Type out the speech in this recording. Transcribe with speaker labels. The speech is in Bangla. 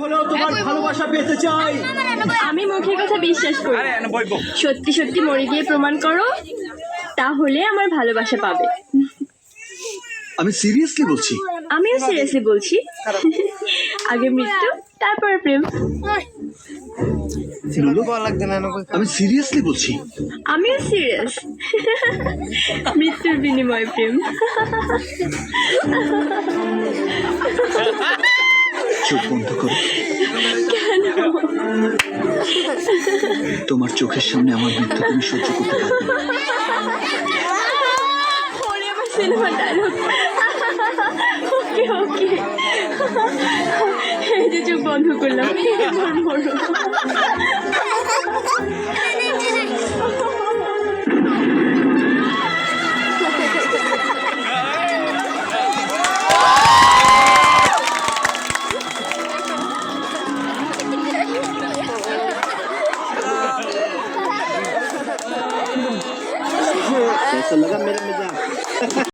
Speaker 1: হলেও তোমার ভালোবাসা পেতে চাই।
Speaker 2: আমি মুখের কথা বিশ্বাস করি। সত্যি সত্যি মরে গিয়ে প্রমাণ করো তাহলে আমার ভালোবাসা পাবে।
Speaker 1: আমি সিরিয়াসলি বলছি।
Speaker 2: আমিও সিরিয়াসলি বলছি। আগে মৃত্যু তারপর প্রেম।
Speaker 1: আমি সিরিয়াসলি বলছি।
Speaker 2: আমিও সিরিয়াস মৃত্যুর বিনিময় প্রেম।
Speaker 1: চোখ বন্ধ তোমার চোখের সামনে আমার মৃত্যু তুমি সহ্য করতে পারবে
Speaker 2: এই যে চোখ বন্ধ করলাম। Yes,
Speaker 3: talaga, meron mo dyan.